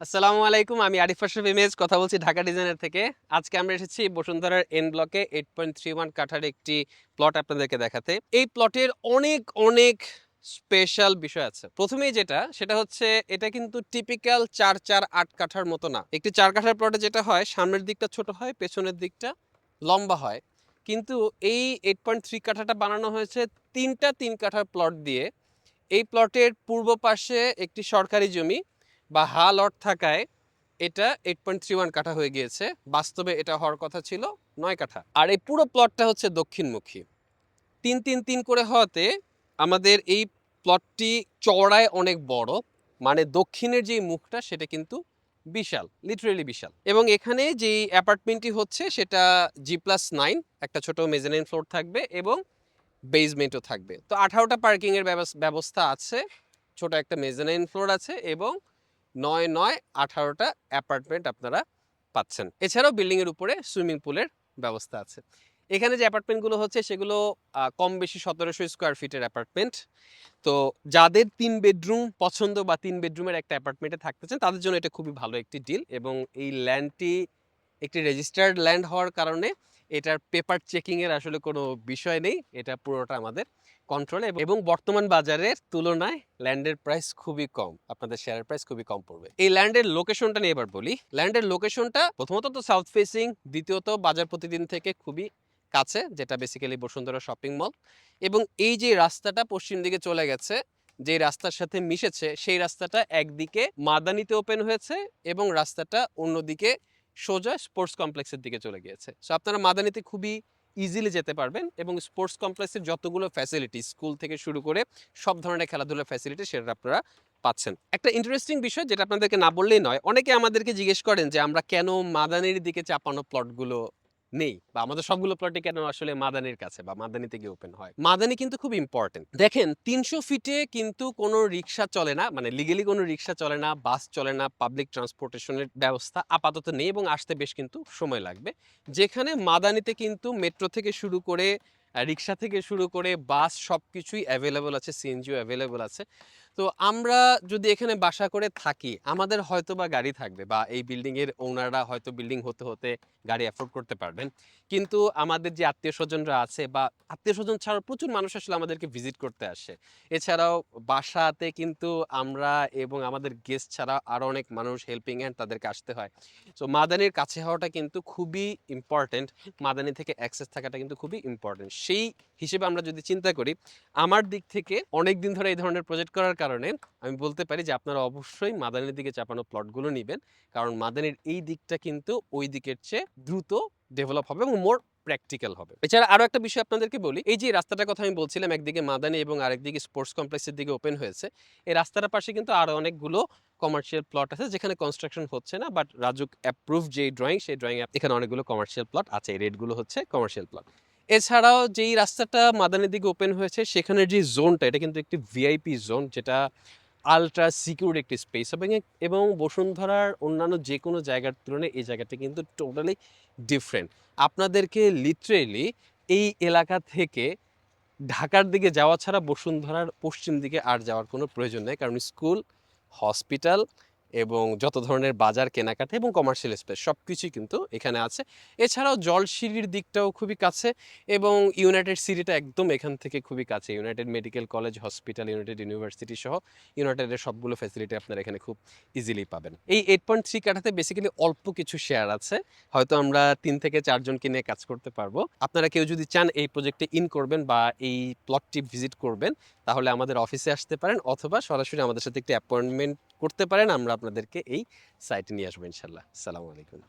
আসসালামু আলাইকুম, আমি আরিফ আশরাফ ইমেজ, কথা বলছি ঢাকা ডিজাইনার থেকে। আজকে আমরা এসেছি বসুন্ধরার এন ব্লকে এইট পয়েন্ট থ্রি ওয়ান কাঠার একটি প্লট আপনাদেরকে দেখাতে। এই প্লটের অনেক অনেক স্পেশাল বিষয় আছে। প্রথমেই যেটা, সেটা হচ্ছে এটা কিন্তু টিপিক্যাল চার চার আট কাঠার মতো না। একটি চার কাঠার প্লটে যেটা হয়, সামনের দিকটা ছোট হয়, পেছনের দিকটা লম্বা হয়। কিন্তু এই এইট পয়েন্ট থ্রি কাঠাটা বানানো হয়েছে তিনটা তিন কাঠার প্লট দিয়ে। এই প্লটের পূর্ব পাশে একটি সরকারি জমি বা হা লট থাকায় এটা এইট পয়েন্ট থ্রি ওয়ান কাঠা হয়ে গিয়েছে। বাস্তবে এটা হওয়ার কথা ছিল নয় কাঠা। আর এই পুরো প্লটটা হচ্ছে দক্ষিণমুখী। তিন তিন তিন করে হওয়াতে আমাদের এই প্লটটি চওড়ায় অনেক বড়। মানে দক্ষিণের যে মুখটা, সেটা কিন্তু বিশাল লিটারেলি বিশাল। এবং এখানে যে অ্যাপার্টমেন্টটি হচ্ছে, সেটা জি প্লাস নাইন একটা ছোট মেজানাইন ফ্লোর থাকবে এবং বেসমেন্টও থাকবে। তো আঠারোটা পার্কিংয়ের ব্যবস্থা আছে। ছোট একটা মেজানাইন ফ্লোর আছে এবং নয় নয় আঠারোটা অ্যাপার্টমেন্ট আপনারা পাচ্ছেন। এছাড়াও বিল্ডিংয়ের উপরে সুইমিং পুলের ব্যবস্থা আছে। এখানে যে অ্যাপার্টমেন্টগুলো হচ্ছে, সেগুলো কম বেশি সতেরোশো স্কোয়ার ফিটের অ্যাপার্টমেন্ট। তো যাদের তিন বেডরুম, পছন্দ বা তিন বেডরুমের একটা অ্যাপার্টমেন্টে থাকতে চান, তাদের জন্য এটা খুবই ভালো একটি ডিল এবং এই ল্যান্ডটি একটি রেজিস্টার্ড ল্যান্ড হওয়ার কারণে এটার পেপার চেকিংয়ের আসলে কোনো বিষয় নেই। এটা পুরোটা আমাদের কন্ট্রোলে এবং বর্তমান বাজারের তুলনায় ল্যান্ডের প্রাইস খুবই কম। আপনাদের শেয়ারের প্রাইস খুবই কম পড়বে। এই ল্যান্ডের লোকেশনটা নিয়ে এবার বলি। ল্যান্ডের লোকেশনটা প্রথমত তো সাউথ ফেসিং দ্বিতীয়ত বাজার প্রতিদিন থেকে খুবই কাছে, যেটা বেসিক্যালি বসুন্ধরা শপিং মল এবং এই যে রাস্তাটা পশ্চিম দিকে চলে গেছে, যে রাস্তার সাথে মিশেছে, সেই রাস্তাটা একদিকে মাদানিতে ওপেন হয়েছে এবং রাস্তাটা অন্যদিকে সোজা স্পোর্টস কমপ্লেক্সের দিকে চলে গিয়েছে। সো আপনারা মাদানিতে খুবই ইজিলি যেতে পারবেন এবং স্পোর্টস কমপ্লেক্সের যতগুলো ফ্যাসিলিটি স্কুল থেকে শুরু করে সব ধরনের খেলাধুলার ফ্যাসিলিটি সেটা আপনারা পাচ্ছেন। একটা ইন্টারেস্টিং বিষয় যেটা আপনাদেরকে না বললেই নয়, অনেকে আমাদেরকে জিজ্ঞেস করেন যে আমরা কেন মাদানির দিকে চাপানো প্লটগুলো নেই বা আমাদের সবগুলো প্লটে কেন আসলে মাদানির কাছে বা মাদানিতে গিয়ে ওপেন হয়? মাদানি কিন্তু খুব ইম্পর্টেন্ট দেখেন, তিনশো ফিটে কিন্তু কোনো রিক্সা চলে না মানে লিগেলি কোনো রিক্সা চলে না বাস চলে না পাবলিক ট্রান্সপোর্টেশনের ব্যবস্থা আপাতত নেই এবং আসতে বেশ কিন্তু সময় লাগবে। যেখানে মাদানিতে কিন্তু মেট্রো থেকে শুরু করে রিক্সা থেকে শুরু করে বাস সব কিছুই অ্যাভেলেবল আছে সিএনজিও অ্যাভেলেবল আছে। তো আমরা যদি এখানে বাসা করে থাকি, আমাদের হয়তো বা গাড়ি থাকবে বা এই বিল্ডিংয়ের ওনাররা হয়তো বিল্ডিং হতে হতে গাড়ি অ্যাফোর্ড করতে পারবেন। কিন্তু আমাদের যে আত্মীয় স্বজনরা আছে বা আত্মীয় স্বজন ছাড়াও প্রচুর মানুষ আসলে আমাদেরকে ভিজিট করতে আসে। এছাড়াও বাসাতে কিন্তু আমরা এবং আমাদের গেস্ট ছাড়া আরও অনেক মানুষ হেল্পিং হ্যান্ড তাদেরকে আসতে হয়। সো মাদানির কাছে হওয়াটা কিন্তু খুবই ইম্পর্টেন্ট মাদানি থেকে অ্যাক্সেস থাকাটা কিন্তু খুবই ইম্পর্টেন্ট সেই হিসেবে আমরা যদি চিন্তা করি, আমার দিক থেকে অনেক দিন ধরে এই ধরনের প্রজেক্ট করার কারণে আমি বলতে পারি যে আপনারা অবশ্যই মাদানির দিকে চাপানো প্লটগুলো নেবেন। কারণ মাদানির এই দিকটা কিন্তু ওই দিকের চেয়ে দ্রুত ডেভেলপ হবে এবং মোর প্র্যাকটিক্যাল হবে। এছাড়া আরও একটা বিষয় আপনাদেরকে বলি, এই যে রাস্তাটার কথা আমি বলছিলাম, একদিকে মাদানি এবং আরেকদিকে স্পোর্টস কমপ্লেক্সের দিকে ওপেন হয়েছে, এই রাস্তাটার পাশে কিন্তু আরও অনেকগুলো কমার্শিয়াল প্লট আছে যেখানে কনস্ট্রাকশন হচ্ছে না বাট রাজুক অ্যাপ্রুভ যে ড্রয়িং সেই ড্রয়িং এখানে অনেকগুলো কমার্শিয়াল প্লট আছে, এই রেটগুলো হচ্ছে কমার্শিয়াল প্লট এছাড়াও যেই রাস্তাটা মাদানের দিকে ওপেন হয়েছে, সেখানে যে জোনটা এটা কিন্তু একটি ভিআইপি জোন যেটা আলট্রা সিকিউর একটি স্পেস এবং এবং বসুন্ধরার অন্যান্য যে কোনো জায়গার তুলনায় এই জায়গাটা কিন্তু টোটালি ডিফারেন্ট আপনাদেরকে লিটারেলি এই এলাকা থেকে ঢাকার দিকে যাওয়া ছাড়া বসুন্ধরার পশ্চিম দিকে আর যাওয়ার কোনো প্রয়োজন নেই, কারণ স্কুল হসপিটাল এবং যত ধরনের বাজার, কেনাকাটা এবং কমার্শিয়াল স্পেস সব কিছুই কিন্তু এখানে আছে। এছাড়াও জলসিঁড়ির দিকটাও খুবই কাছে এবং ইউনাইটেড সিটিটা একদম এখান থেকে খুবই কাছে। United Medical College Hospital United University সহ ইউনাইটেডের সবগুলো ফ্যাসিলিটি আপনারা এখানে খুব ইজিলি পাবেন। এই এইট পয়েন্ট থ্রি কাঠাতে বেসিক্যালি অল্প কিছু শেয়ার আছে। হয়তো আমরা তিন থেকে চারজনকে নিয়ে কাজ করতে পারব। আপনারা কেউ যদি চান এই প্রজেক্টে ইন করবেন বা এই প্লটটি ভিজিট করবেন, তাহলে আমাদের অফিসে আসতে পারেন অথবা সরাসরি আমাদের সাথে একটি অ্যাপয়েন্টমেন্ট করতে পারেন আমরা আপনাদেরকে এই সাইটে নিয়ে আসব ইনশাল্লাহ। সালামু আলাইকুম।